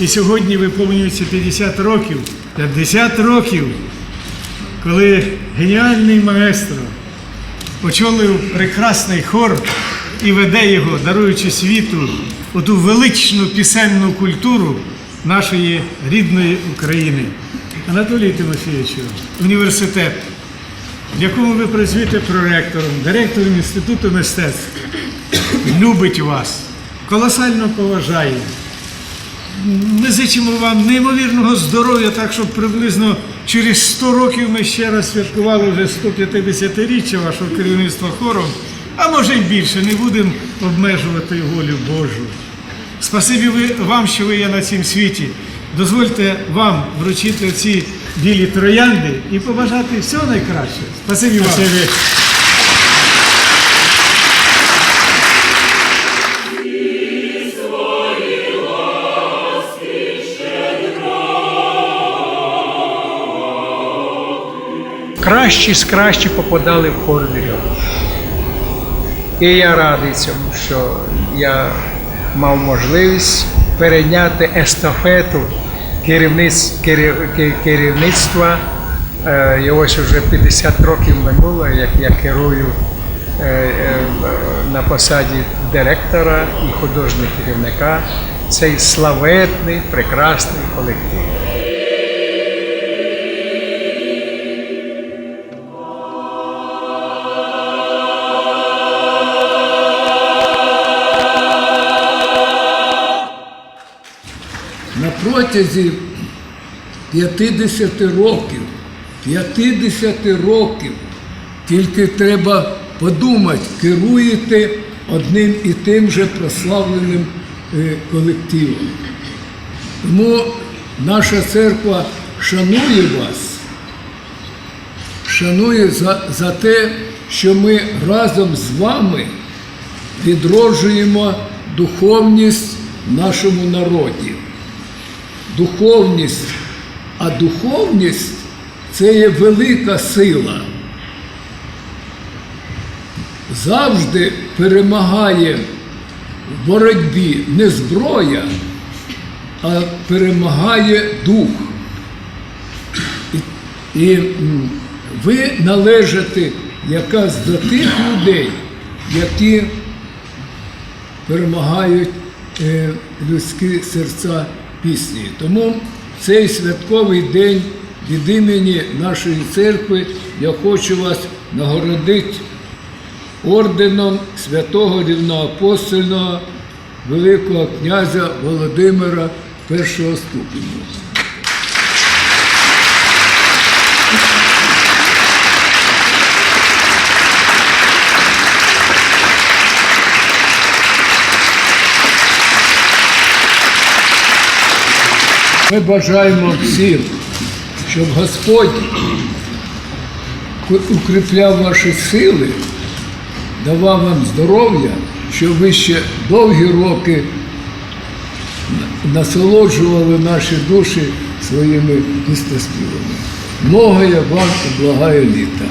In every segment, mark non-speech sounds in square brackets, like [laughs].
І сьогодні виповнюється 50 років, 50 років, коли геніальний маестро очолив прекрасний хор і веде його, даруючи світу оту величну пісенну культуру нашої рідної України. Анатолій Тимофійовичу, університет, в якому ви працюєте проректором, директором Інституту мистецтв, любить вас, колосально поважає. Ми зичимо вам неймовірного здоров'я, так щоб приблизно через 100 років ми ще раз святкували вже 150-річчя вашого керівництва хором, а може й більше, не будемо обмежувати волю Божу. Спасибі вам, що ви є на цім світі. Дозвольте вам вручити ці білі троянди і побажати всього найкращого. Спасибі вам. Кращі з кращі попадали в хор вірьов. І я радий цьому, що я мав можливість перейняти естафету керівництва. Е, І ось вже 50 років минуло, як я керую е, е, на посаді директора і художнього керівника цей славетний, прекрасний колектив. Протязі 50 років, 50 років, тільки треба подумати, керуєте одним і тим же прославленим е, колективом. Тому наша церква шанує вас, шанує за, за те, що ми разом з вами відроджуємо духовність нашому народі. Духовність, а духовність це є велика сила. Завжди перемагає в боротьбі не зброя, а перемагає дух. І, і ви належите якраз до тих людей, які перемагають е, людські серця пісні. Тому цей святковий день від імені нашої церкви я хочу вас нагородити орденом святого рівноапостольного Великого князя Володимира першого ступеня. Ми бажаємо всім, щоб Господь укріпляв ваші сили, давав вам здоров'я, щоб ви ще довгі роки насолоджували наші душі своїми пістоспівами. Многое вам і благає літа.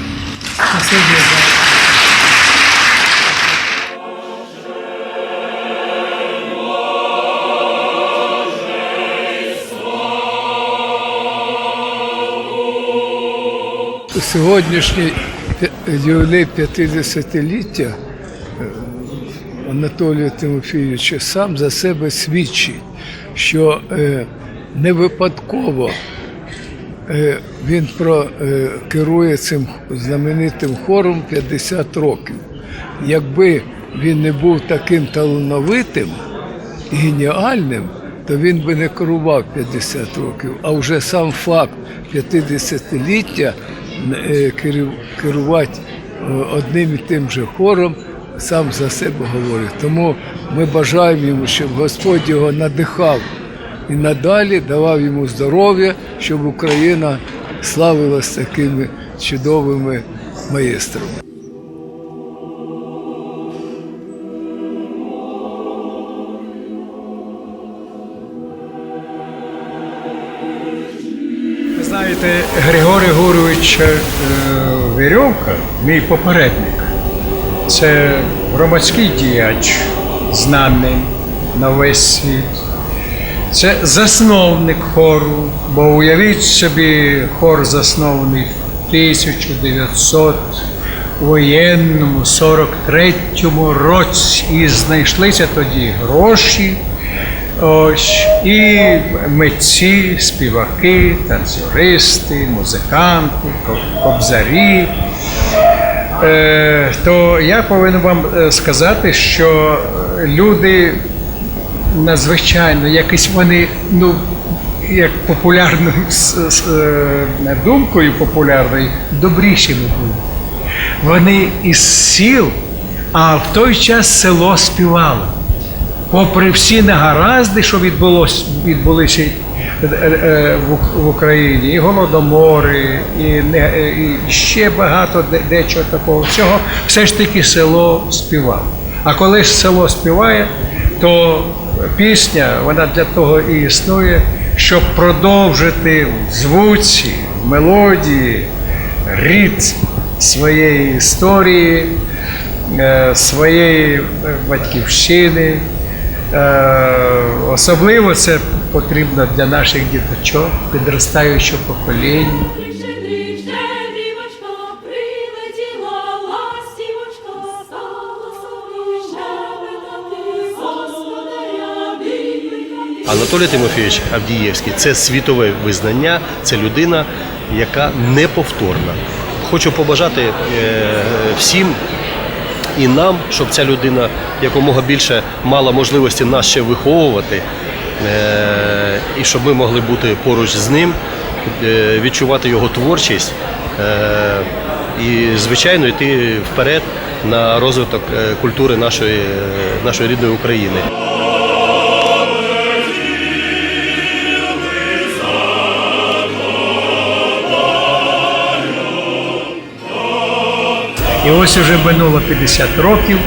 Сьогоднішній ювілей 50-ліття е, Анатолія Тимофійовича сам за себе свідчить, що е, не випадково е, він керує цим знаменитим хором 50 років. Якби він не був таким талановитим і геніальним, то він би не керував 50 років. А вже сам факт 50-ліття е, керу- керувати е, одним і тим же хором сам за себе говорить. Тому ми бажаємо йому, щоб Господь його надихав і надалі давав йому здоров'я, щоб Україна славилась такими чудовими маєстрами. Знаєте, Григорій Гурович е, Вірьовка, мій попередник, це громадський діяч, знаний на весь світ. Це засновник хору, бо уявіть собі, хор заснований в 1900 воєнному 43-му році. І знайшлися тоді гроші. І митці, співаки, танцюристи, музиканти, кобзарі. Е, то я повинен вам е, сказати, що люди надзвичайно, якось вони, ну, як популярною [laughs] е, думкою популярною, добрішими були. Вони із сіл, а в той час село співало. Попри всі негаразди, що відбулось, відбулися е, е, в Україні, і голодомори, і, е, і ще багато дечого такого всього, все ж таки село співало. А коли село співає, то пісня вона для того і існує, щоб продовжити в звуці, в мелодії, рід своєї історії, своєї батьківщини. Е, Особливо це потрібно для наших діточок, підростаючого покоління. Анатолій Тимофійович Авдієвський це світове визнання, це людина, яка неповторна. Хочу побажати е, всім і нам, щоб ця людина якомога більше мала можливості нас ще виховувати, е, і щоб ми могли бути поруч з ним, е, відчувати його творчість е, і, звичайно, йти вперед на розвиток культури нашої, нашої рідної України. І ось уже минуло 50 років,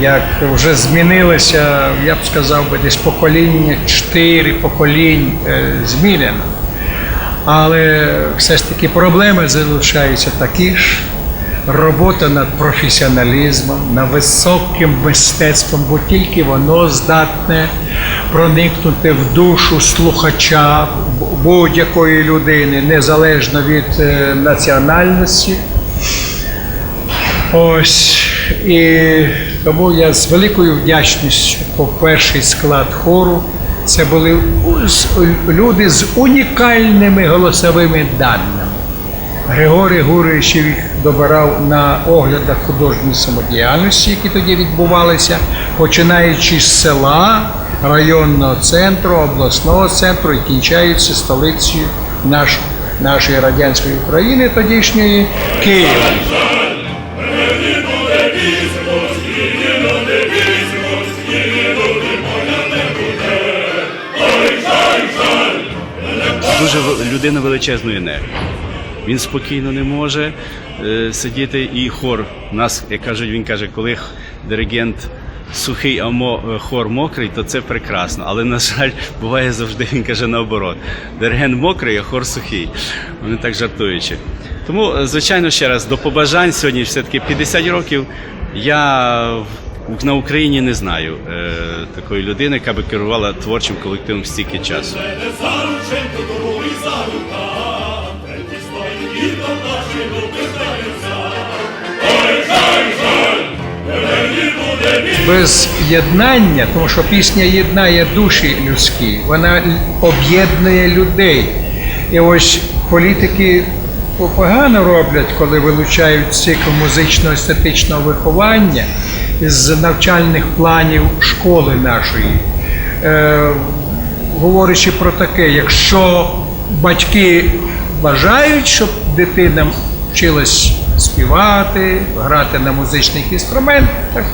як вже змінилося, я б сказав би, десь покоління, чотири поколінь е, змінено. Але все ж таки проблеми залишаються такі ж. Робота над професіоналізмом, над високим мистецтвом, бо тільки воно здатне проникнути в душу слухача будь-якої людини, незалежно від е, національності. Ось і тому я з великою вдячністю по перший склад хору. Це були люди з унікальними голосовими даними. Григорій Гурович їх добирав на оглядах художньої самодіяльності, які тоді відбувалися, починаючи з села, районного центру, обласного центру і кінчаючи столицею наш, нашої радянської України, тодішньої Києва. Дуже людина величезної енергії. Він спокійно не може е, сидіти і хор. У нас, як кажуть, він каже, коли диригент сухий, а мо, е, хор мокрий, то це прекрасно. Але, на жаль, буває завжди, він каже наоборот. Диригент мокрий, а хор сухий. Вони так жартуючи. Тому, е, звичайно, ще раз до побажань сьогодні все-таки 50 років. Я на Україні не знаю е, такої людини, яка би керувала творчим колективом стільки часу. Без єднання, тому що пісня єднає душі людські, вона об'єднує людей. І ось політики погано роблять, коли вилучають цикл музично-естетичного виховання з навчальних планів школи нашої. Е, говорячи про таке, якщо батьки бажають, щоб дитина вчилась співати, грати на музичних інструментах,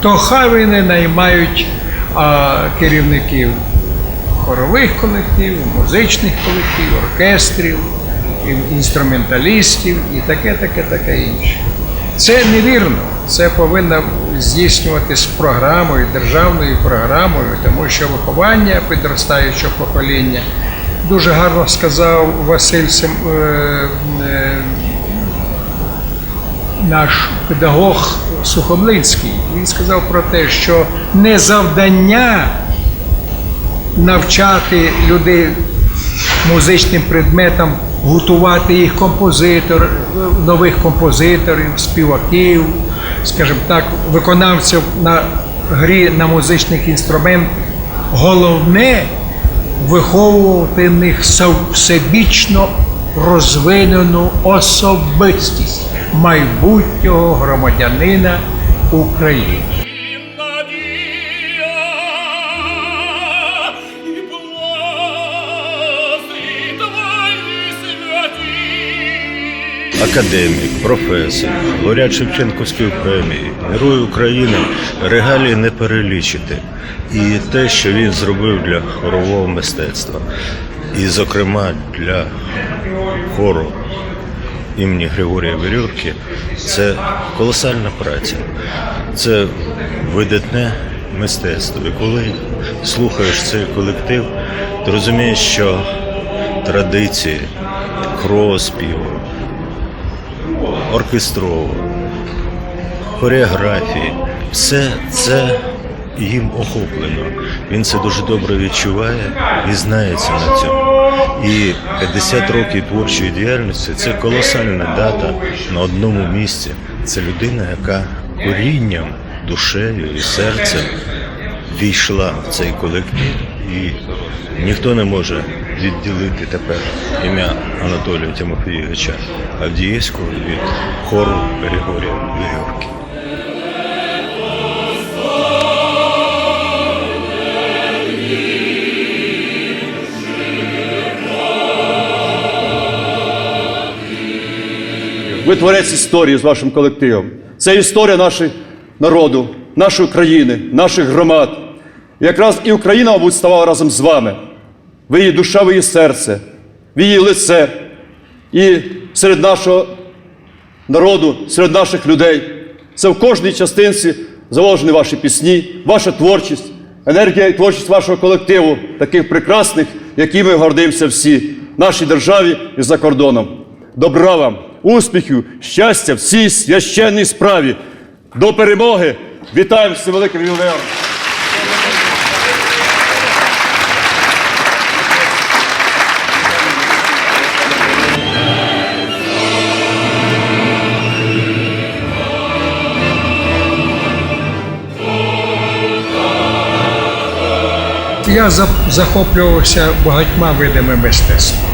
то хай вони наймають керівників хорових колективів, музичних колективів, оркестрів, інструменталістів і таке, таке, таке інше. Це невірно. Це повинно здійснюватись програмою, державною програмою, тому що виховання підростаючого покоління дуже гарно сказав Василь Сем, е, е, наш педагог Сухомлинський. Він сказав про те, що не завдання навчати людей музичним предметам, готувати їх композитор, нових композиторів, співаків, скажімо так, виконавців на грі на музичних інструментах. Головне виховувати в них всебічно розвинену особистість майбутнього громадянина України. Академік, професор, лауреат Шевченківської премії, Герой України регалії не перелічити. І те, що він зробив для хорового мистецтва, і, зокрема, для хору імені Григорія Верюрки, це колосальна праця. Це видатне мистецтво. І коли слухаєш цей колектив, ти розумієш, що традиції кроспіву, оркестрову, хореографії. Все це їм охоплено. Він це дуже добре відчуває і знається на цьому. І 50 років творчої діяльності це колосальна дата на одному місці. Це людина, яка корінням, душею і серцем війшла в цей колектив, і ніхто не може відділити тепер ім'я Анатолія Тимофійовича Авдієвського від хору Григорія Вигорки. Ви творець історії з вашим колективом. Це історія нашого народу, нашої країни, наших громад. Якраз і Україна, мабуть, ставала разом з вами. Ви її душа, ви її серце, ви її лице. І серед нашого народу, серед наших людей. Це в кожній частинці заложені ваші пісні, ваша творчість, енергія і творчість вашого колективу, таких прекрасних, якими гордимося всі, нашій державі і за кордоном. Добра вам, успіхів, щастя в цій священній справі. До перемоги! Вітаємо цим великим ювілеєм! Я за- захоплювався багатьма видами мистецтва.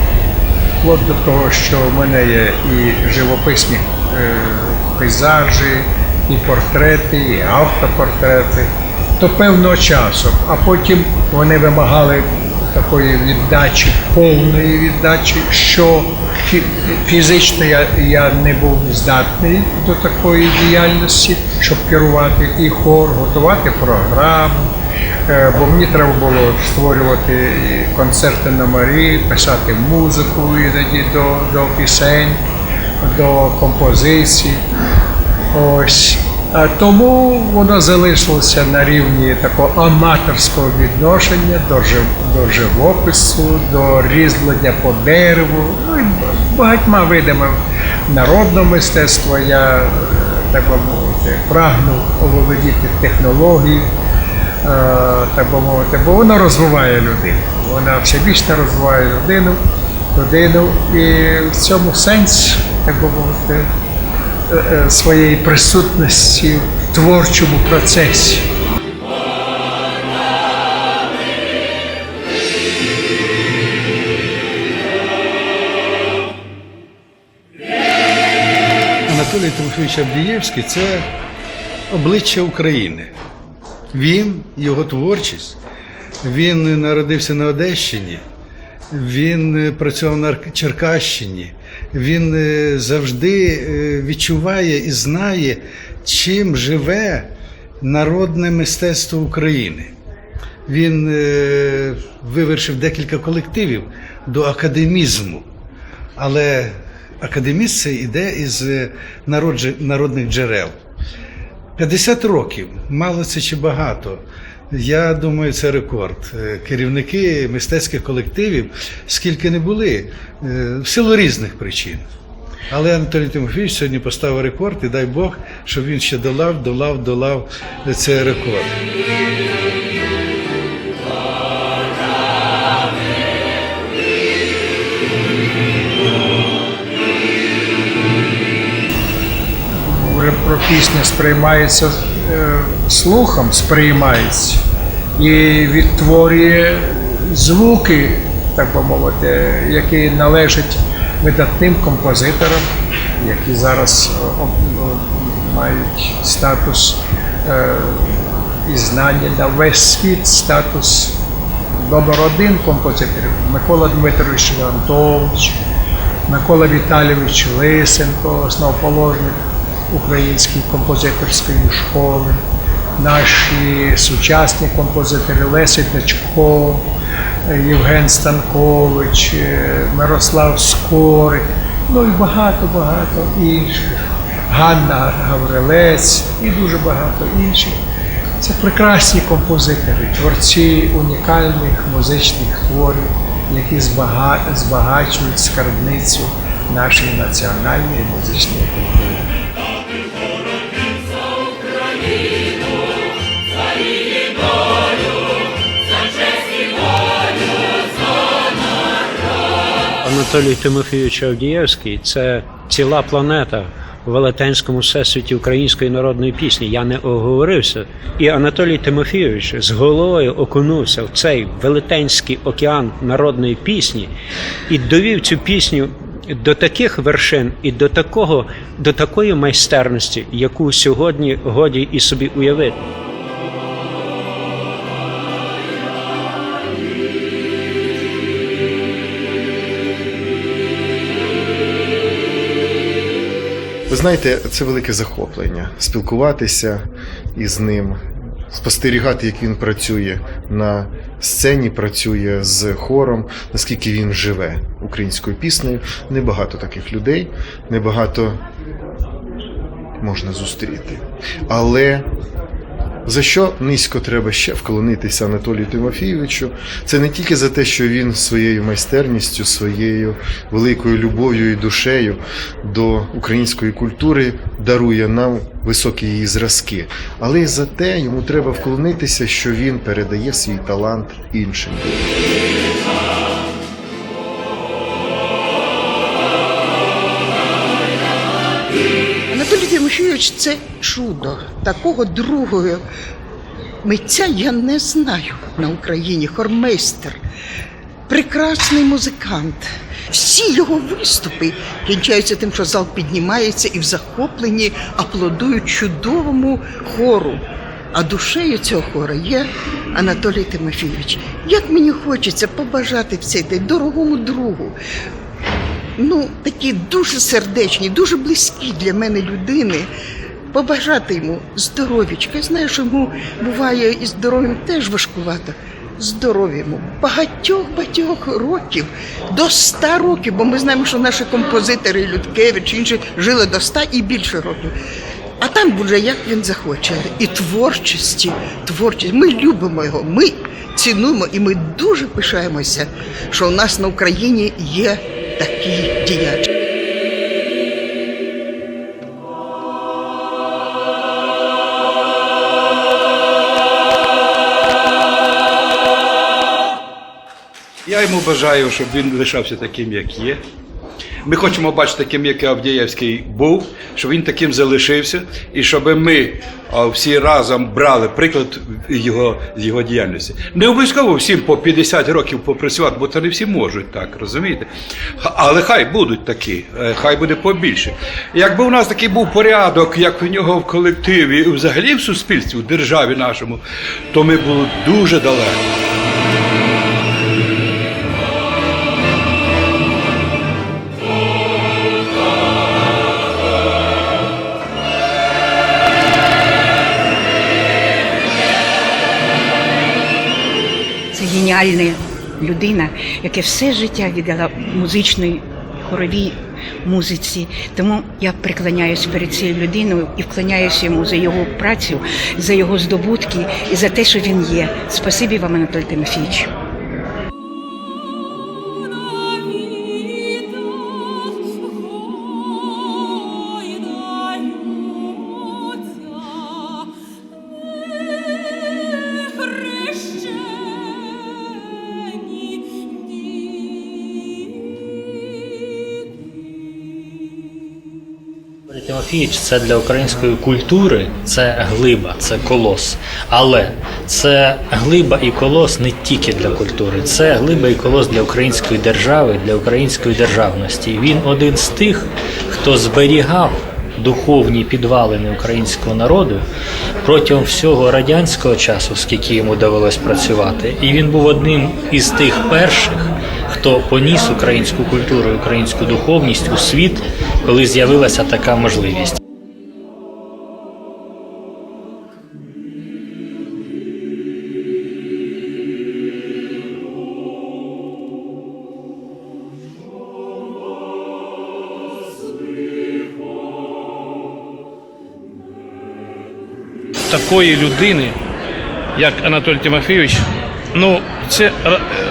Вплоть до того, що в мене є і живописні е, пейзажі, і портрети, і автопортрети. До певного часу, а потім вони вимагали такої віддачі, повної віддачі, що фізично я, я не був здатний до такої діяльності, щоб керувати і хор, готувати програму. Е, Бо мені треба було створювати концерти номери, писати музику іноді до, до пісень, до композицій. Ось. Тому воно залишилося на рівні такого аматорського відношення до, до живопису, до різьблення по дереву, ну, багатьма видами народного мистецтва я, е, так би мовити, прагнув оволодіти технології, е, так би мовити, бо воно розвиває людину. Вона всебічно розвиває людину, людину і в цьому сенс, так би мовити, е, е, своєї присутності в творчому процесі. Анатолій Тимофійович Авдієвський це обличчя України. Він, його творчість, він народився на Одещині, він е, працював на Черкащині, він е, завжди е, відчуває і знає, чим живе народне мистецтво України. Він вивершив декілька колективів до академізму. Але академіст це йде із народних джерел. 50 років, мало це чи багато. Я думаю, це рекорд. Е, Керівники мистецьких колективів, скільки не були, е, в силу різних причин. Але Анатолій Тимофійович сьогодні поставив рекорд, і дай Бог, щоб він ще долав, долав, долав цей рекорд. Про пісню сприймається е, слухом, сприймається і відтворює звуки, так би мовити, які належать видатним композиторам, які зараз е, е, мають статус і знання на весь світ, статус номер один композиторів. Микола Дмитрович Леонтович, Микола Віталійович Лисенко, основоположник української композиторської школи, наші сучасні композитори Леся Дачко, Євген Станкович, е, Мирослав Скорик, ну і багато-багато інших. Ганна Гаврилець і дуже багато інших. Це прекрасні композитори, творці унікальних музичних творів, які збагачують скарбницю нашої національної музичної культури. Анатолій Тимофійович Авдієвський це ціла планета у велетенському всесвіті української народної пісні. Я не оговорився. І Анатолій Тимофійович з головою окунувся в цей велетенський океан народної пісні і довів цю пісню до таких вершин і до такого, до такої майстерності, яку сьогодні годі і собі уявити. Знаєте, це велике захоплення спілкуватися із ним, спостерігати, як він працює на сцені, працює з хором, наскільки він живе українською піснею. Небагато таких людей, небагато можна зустріти. Але за що низько треба ще вклонитися Анатолію Тимофійовичу? Це не тільки за те, що він своєю майстерністю, своєю великою любов'ю і душею до української культури дарує нам високі її зразки, але й за те, йому треба вклонитися, що він передає свій талант іншим. Анатолій Тимофійович це чудо. Такого другого митця я не знаю на Україні. Хормейстер, прекрасний музикант. Всі його виступи кінчаються тим, що зал піднімається і в захопленні аплодують чудовому хору. А душею цього хора є Анатолій Тимофійович. Як мені хочеться побажати в цей день дорогому другу, ну, такі дуже сердечні, дуже близькі для мене людини. Побажати йому здоров'ячка. Я знаю, що йому буває і здоров'ям теж важкувато. Здоров'я йому багатьох багатьох років, до ста років, бо ми знаємо, що наші композитори Людкевич, інші жили до ста і більше років. А там буде як він захоче. І творчості, творчість. Ми любимо його, ми цінуємо і ми дуже пишаємося, що у нас на Україні є такий діяч. Я йому бажаю, щоб він лишався таким, як є. Ми хочемо бачити таким, як Авдієвський був, щоб він таким залишився, і щоб ми всі разом брали приклад його, його діяльності. Не обов'язково всім по 50 років попрацювати, бо то не всі можуть так, розумієте? Але хай будуть такі, е, хай буде побільше. Якби у нас такий був порядок, як у нього в колективі, взагалі в суспільстві, в державі нашому, то ми були дуже далеко. Геніальна людина, яка все життя віддала музичної хоровій музиці. Тому я преклоняюсь перед цією людиною і вклоняюся йому за його працю, за його здобутки і за те, що він є. Спасибі вам, Анатолій Тимофійович. Тимофійович це для української культури це глиба, це колос. Але це глиба і колос не тільки для культури, це глиба і колос для української держави, для української державності. Він один з тих, хто зберігав духовні підвалини українського народу протягом всього радянського часу, скільки йому довелось працювати. І він був одним із тих перших, хто поніс українську культуру, українську духовність у світ, коли з'явилася така можливість. Такої людини, як Анатолій Тимофійович, ну це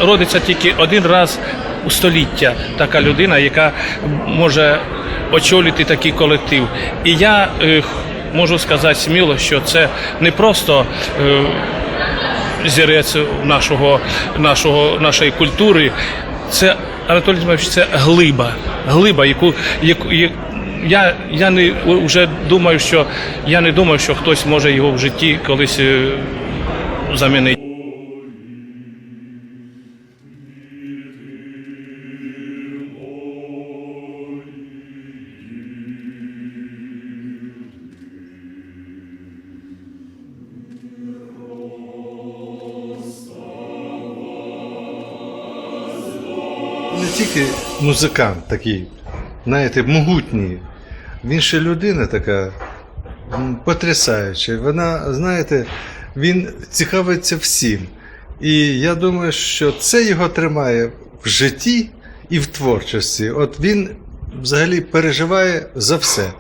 родиться тільки один раз у століття. Така людина, яка може очолити такий колектив. І я е, можу сказати сміло, що це не просто. Е, зірець нашого, нашого, нашої культури. Це Анатолій Тимофійович, це глиба. Глиба, яку, яку я- я, я не вже думаю, що я не думаю, що хтось може його в житті колись е, замінити. Музикант такий, знаєте, могутній. Він ще людина така потрясаюча. Вона, знаєте, він цікавиться всім. І я думаю, що це його тримає в житті і в творчості. От він взагалі переживає за все.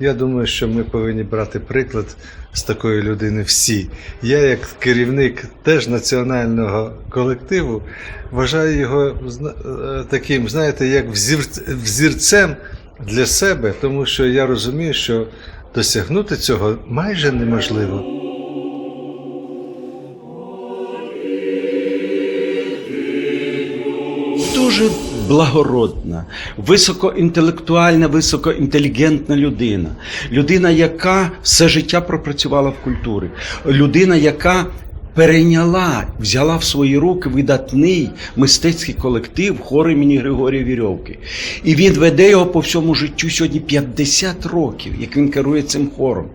Я думаю, що ми повинні брати приклад з такої людини всі. Я, як керівник теж національного колективу, вважаю його е, таким, знаєте, як взір- взірцем для себе, тому що я розумію, що досягнути цього майже неможливо. дуже благородна, високоінтелектуальна, високоінтелігентна людина. Людина, яка все життя пропрацювала в культурі. Людина, яка перейняла, взяла в свої руки видатний мистецький колектив хор імені Григорія Вірьовки. І він веде його по всьому життю сьогодні 50 років, як він керує цим хором.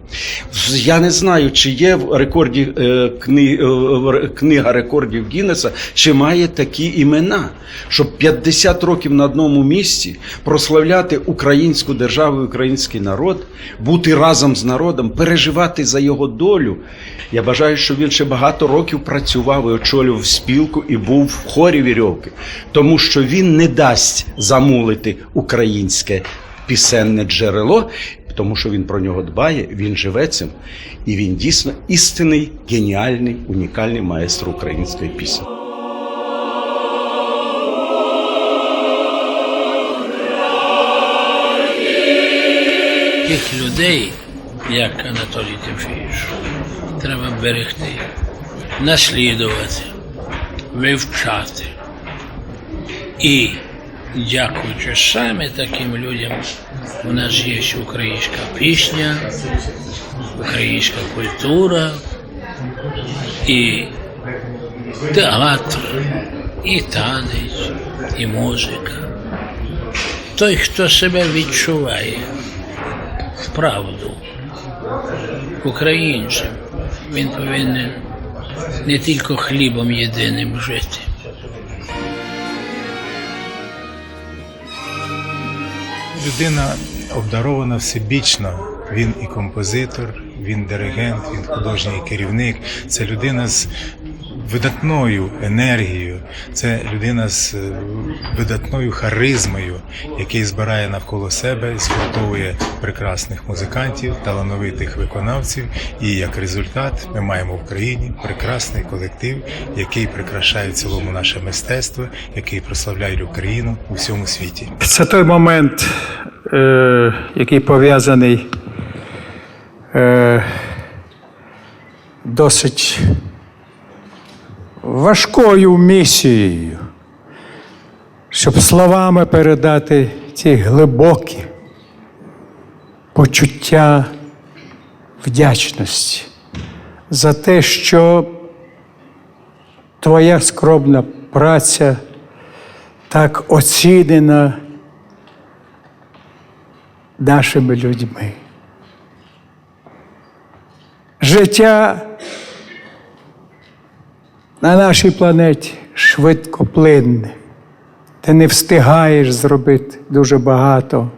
Я не знаю, чи є в рекорді е, е, книга рекордів Гіннеса, чи має такі імена, щоб 50 років на одному місці прославляти українську державу, український народ, бути разом з народом, переживати за його долю. Я бажаю, що він ще багато років працював і очолював спілку і був в хорі вірьовки, тому що він не дасть замулити українське пісенне джерело, тому що він про нього дбає, він живе цим, і він дійсно істинний, геніальний, унікальний маестро української пісні. Тих людей, як Анатолій Тимофійович, треба берегти, наслідувати, вивчати. І, дякуючи саме таким людям, у нас є українська пісня, українська культура і театр, і танець, і музика. Той, хто себе відчуває вправду українцем, він повинен не тільки хлібом єдиним жити. Людина обдарована всебічно. Він і композитор, він диригент, він художній керівник. Це людина з видатною енергією, це людина з е, видатною харизмою, який збирає навколо себе і згуртовує прекрасних музикантів, талановитих виконавців. І як результат ми маємо в країні прекрасний колектив, який прикрашає в цілому наше мистецтво, який прославляє Україну у всьому світі. Це той момент, е, який пов'язаний е, досить важкою місією, щоб словами передати ці глибокі, почуття вдячності за те, що твоя скромна праця так оцінена нашими людьми. Життя на нашій планеті швидкоплинне. Ти не встигаєш зробити дуже багато.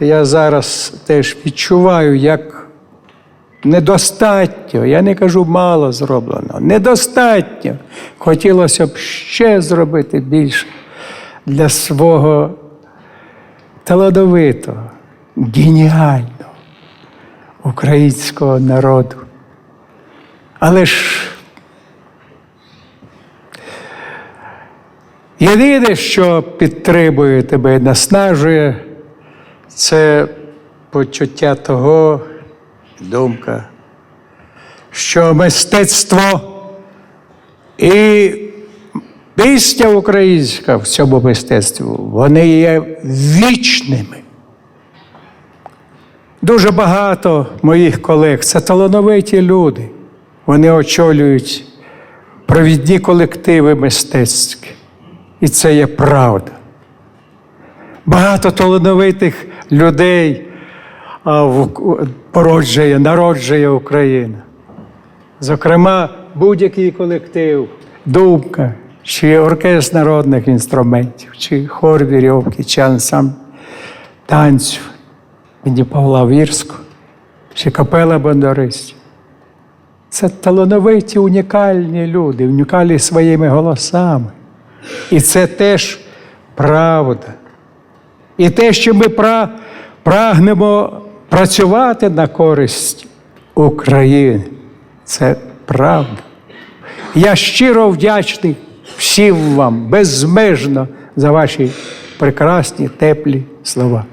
Я зараз теж відчуваю, як недостатньо, я не кажу мало зроблено, недостатньо. Хотілося б ще зробити більше для свого талановитого, геніального українського народу. Але ж єдине, що підтримує тебе і наснажує, це почуття того, думка, що мистецтво і пісня українська в цьому мистецтві, вони є вічними. Дуже багато моїх колег це талановиті люди. Вони очолюють провідні колективи мистецькі. І це є правда. Багато талановитих людей породжує, народжує Україна. Зокрема, будь-який колектив, думка, чи оркестр народних інструментів, чи хор вірьовки, чи ансамбль танців імені Павла Вірського, чи капела бандуристів. Це талановиті, унікальні люди, унікальні своїми голосами. І це теж правда. І те, що ми пра- прагнемо працювати на користь України, це правда. Я щиро вдячний всім вам безмежно за ваші прекрасні, теплі слова.